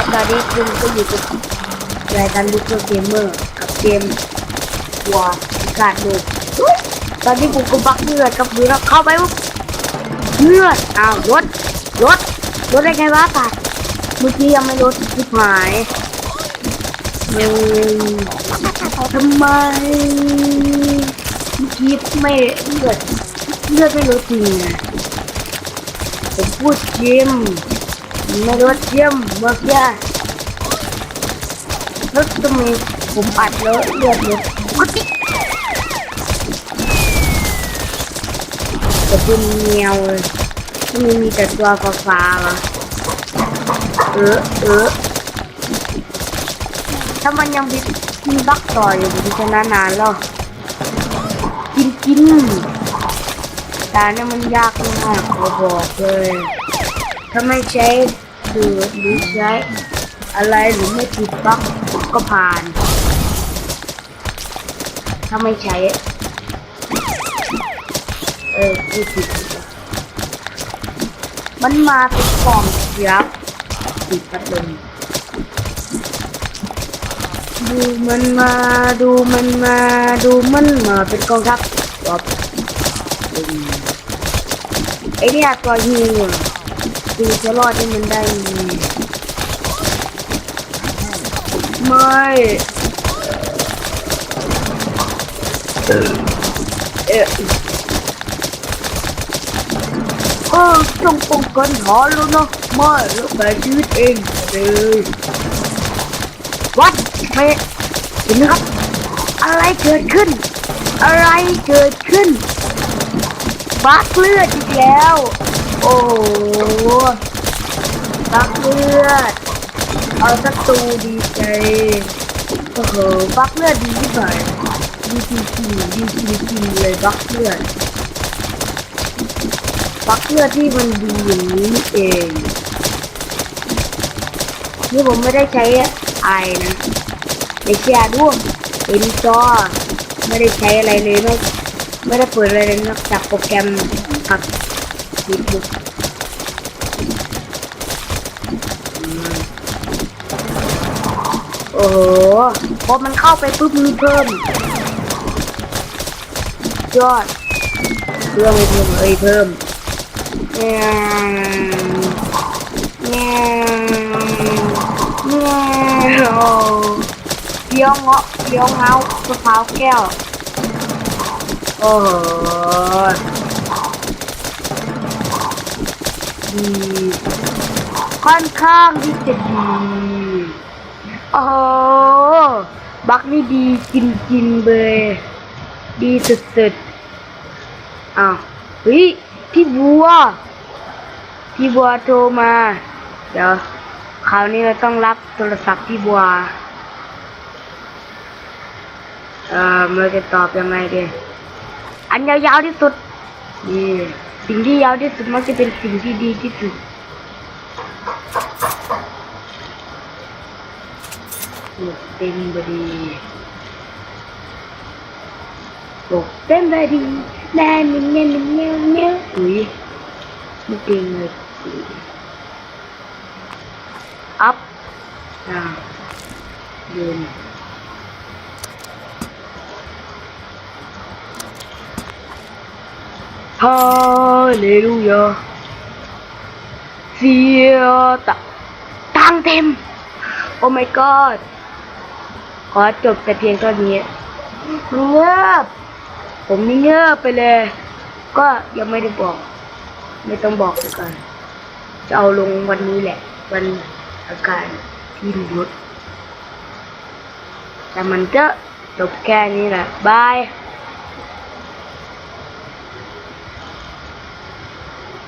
และตอนนี้คุณก็อยู่กับรายการลิทเกมเมอร์กับเกมวัวการดูตอนนี้ผมก็บักเลือดกับมือแล้วเข้าไปปุ๊บเลือดอ้าวรถรถรถได้ไงวะตัดเมื่อกี้ยังไม่รถที่หายเฮ้ยทำไมเมื่อกี้ไม่เลือดเลือดไม่ลดจริงผมพูดจริง ไม่รถเยี่ยมเมื่อกี้รถจะมีผมอัดแล้วเลือดเลยแต่เป็นเงียวเลยมันมีแต่ตัวฟ้าๆวะเออเออถ้ามันยังมีมีบักต่ออยู่มันจะนานๆแล้วกินกินตาเนี่ยมันยากมากบอกเลย ถ้าไม่ใช้ดูหรือใช้อะไรหรือไม่ติดบล็อกก็ผ่าน ถ้าไม่ใช้ เออไม่ติดมันมาเป็นกล่องเสียบติดพัดลมดูมันมาดูมันมาดูมันมาเป็นกองทัพวับไอเนี่ยตัวยิงอะ ดูจะรอดที่มันได้ไงไม่เออเออเออต้องป้องกันหาแล้วนะไม่แล้วแบกชีวิตเองเลยวัดไม่เห็นไหมครับ อะไรเกิดขึ้น อะไรเกิดขึ้นบักเลือดอีกแล้ว โอ้ โหบักเลือด เอาศักตูดีใจโอ้โหบักเลือดดีที่ไหนดีจริงๆดีจริงๆเลยบักเลือดบักเลือดที่มันดีอย่างนี้เองนี่ผมไม่ได้ใช้ไอนะไม่เชียด้วงเอ็นจอไม่ได้ใช้อะไรเลยไม่ไม่ได้เปิดอะไรเลยนอกจากโปรแกรมกับยูทูบโอ้โหพอมันเข้าไปปุ๊บมีเพิ่มยอดเรื่มเพิ่มเอ้ยเพิ่มแง่แง่แง่โอ้เกี้ยวเงาะเกี้ยวเงามะพร้าวแก้วโอ้โหดีค่อนข้างที่จะดี อ้โหบักนี่ดีจริงๆเลยดีสุดๆ อ้าวเฮ้ยพี่บัว พี่บัวโทรมา เดี๋ยวคราวนี้เราต้องรับโทรศัพท์พี่บัว เอ่อเราจะตอบยังไงดีอันยาวๆที่สุดนี่สิ่งที่ยาวที่สุดมักจะเป็นสิ่งที่ดีที่สุด മുത്തമ്പടി മുത്തമ്പടി മിന്ന മിന്ന മിന്ന ഉയ് മുത്തമ്പടി അപ്പ് ആ ജോലി Hallelujah Via ta Tăng thêm Oh my god ขอจบแต่เพียงเท่านี้เงียบผมนี่เงียบไปเลย ก็ยังไม่ได้บอก ไม่ต้องบอกกันจะเอาลงวันนี้แหละ วันอาการที่รถแต่มันก็จบแค่นี้แหละบาย